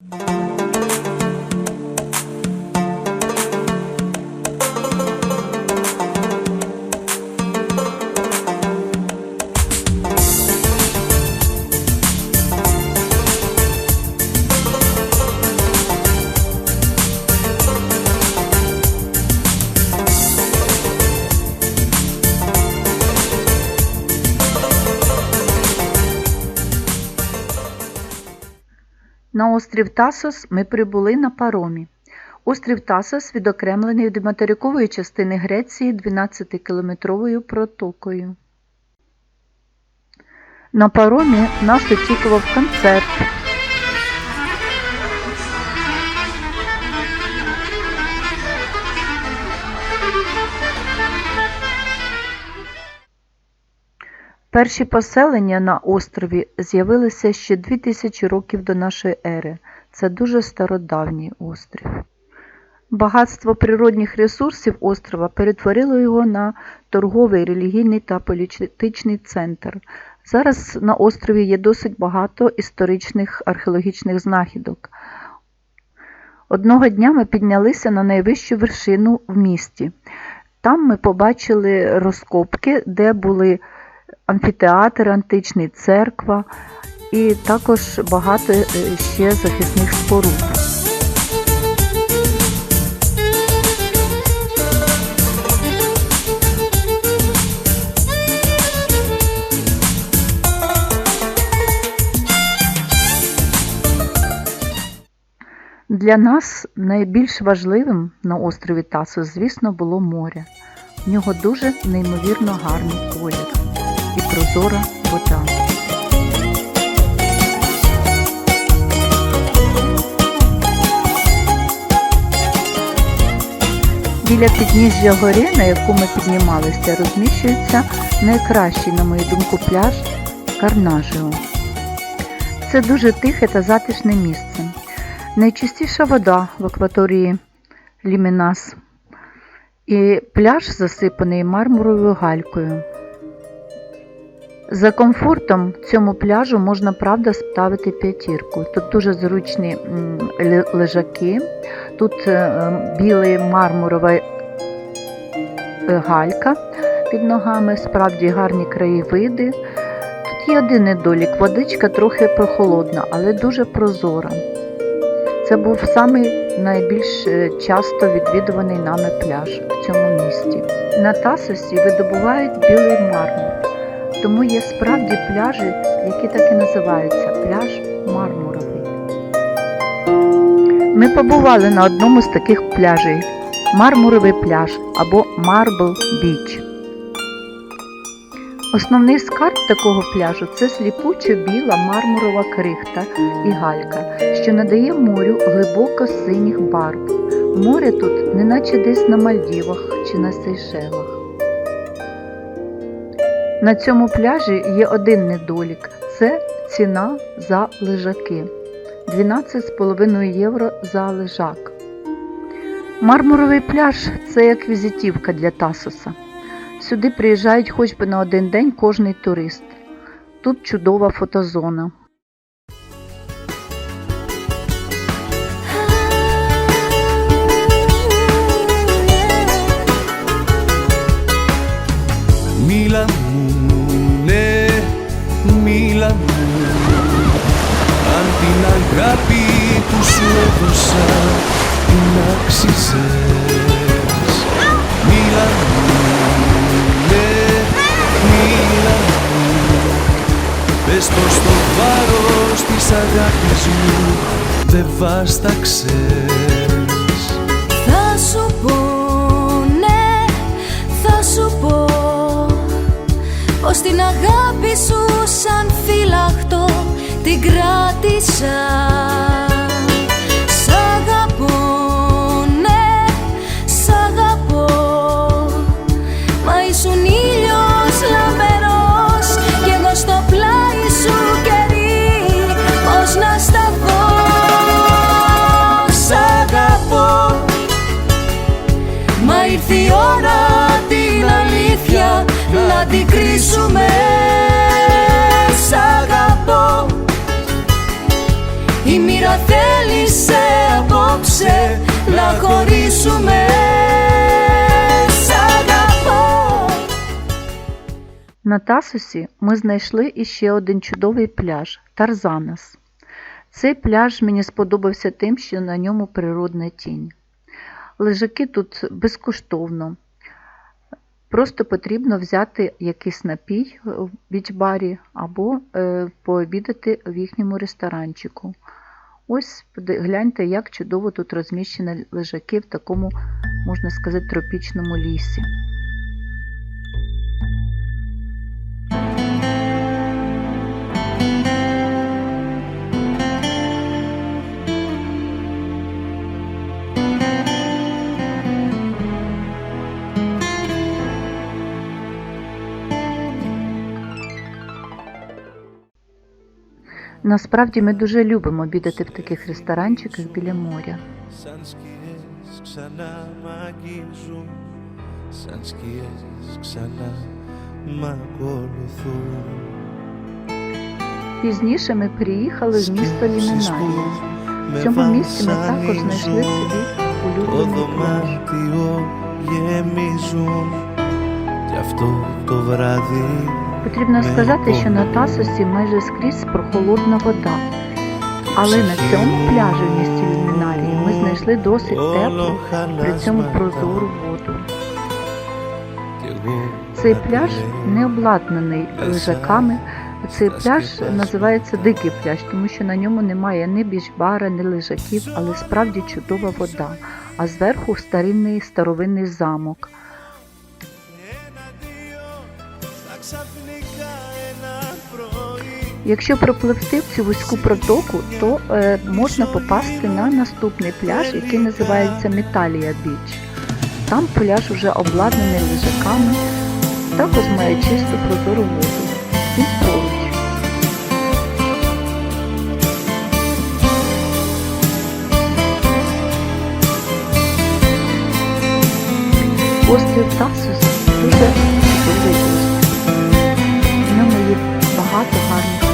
you. На острів Тасос ми прибули на паромі. Острів Тасос відокремлений від материкової частини Греції 12-кілометровою протокою. На паромі нас очікував концерт. Перші поселення на острові з'явилися ще 2000 років до нашої ери. Це дуже стародавній острів. Багатство природних ресурсів острова перетворило його на торговий, релігійний та політичний центр. Зараз на острові є досить багато історичних археологічних знахідок. Одного дня ми піднялися на найвищу вершину в місті. Там ми побачили розкопки, де були амфітеатр античний, церква і також багато е, ще захисних споруд. Для нас найбільш важливим на острові Тасос, звісно, було море. В нього дуже неймовірно гарний колір прозора вода. Біля підніжжя гори, на яку ми піднімалися, розміщується найкращий, на мою думку, пляж Карнажіо. Це дуже тихе та затишне місце. Найчистіша вода в акваторії Лімінас. І пляж засипаний мармуровою галькою. За комфортом цьому пляжу можна, правда, ставити п'ятірку. Тут дуже зручні лежаки, тут е, біла мармурова е, галька під ногами, справді гарні краєвиди. Тут є один недолік, водичка трохи прохолодна, але дуже прозора. Це був самий найбільш е, часто відвідуваний нами пляж в цьому місті. На Тасосі видобувають білий мармур, тому є справді пляжі, які так і називаються пляж мармуровий. Ми побували на одному з таких пляжів мармуровий пляж або Marble Beach. Основний скарб такого пляжу це сліпучо біла мармурова крихта і галька, що надає морю глибоко синіх барв. Море тут неначе десь на Мальдівах чи на Сейшелах. На цьому пляжі є один недолік це ціна за лежаки 12,5 євро за лежак. Мармуровий пляж це як візитівка для Тасоса. Сюди приїжджають хоч би на один день кожний турист. Тут чудова фотозона. Άξιζες. Μίλα μου, ναι, μίλα μου. Πες το στο βάρος της αγάπης μου δεν βάσταξες Θα σου πω, ναι, θα σου πω Πως την αγάπη σου σαν φύλαχτο την κράτησα Η μοίρα θέλει απόψε να χωρίσουμε Σ' αγαπώ На Тасосі ми знайшли іще один чудовий пляж Тарзанас. Цей пляж мені сподобався тим, що на ньому природна тінь. Лежаки тут безкоштовно. Просто потрібно взяти якийсь напій в біч-барі або е, пообідати в їхньому ресторанчику. Ось гляньте, як чудово тут розміщені лежаки в такому, можна сказати, тропічному лісі. Насправді ми дуже любимо обідати в таких ресторанчиках біля моря. Пізніше ми приїхали в місто Лімінарія. В цьому місці ми також знайшли собі улюблений δωμάτιο γεμίζουν Κι αυτό το βράδυ Потрібно сказати, що на Тасосі майже скрізь прохолодна вода. Але на цьому пляжі в місті Люмінарії ми знайшли досить теплу, при цьому прозору воду. Κι εγώ Цей пляж не обладнаний лежаками. Цей пляж називається дикий пляж, тому що на ньому немає ні біжбара, ні лежаків, але справді чудова вода. А зверху старинний старовинний замок. Якщо пропливти в цю вузьку протоку, то е, можна попасти на наступний пляж, який називається Металія Біч. Там пляж вже обладнаний лежаками, також має чисту прозору воду. Він поруч. Острів Тасус дуже чудовий острів.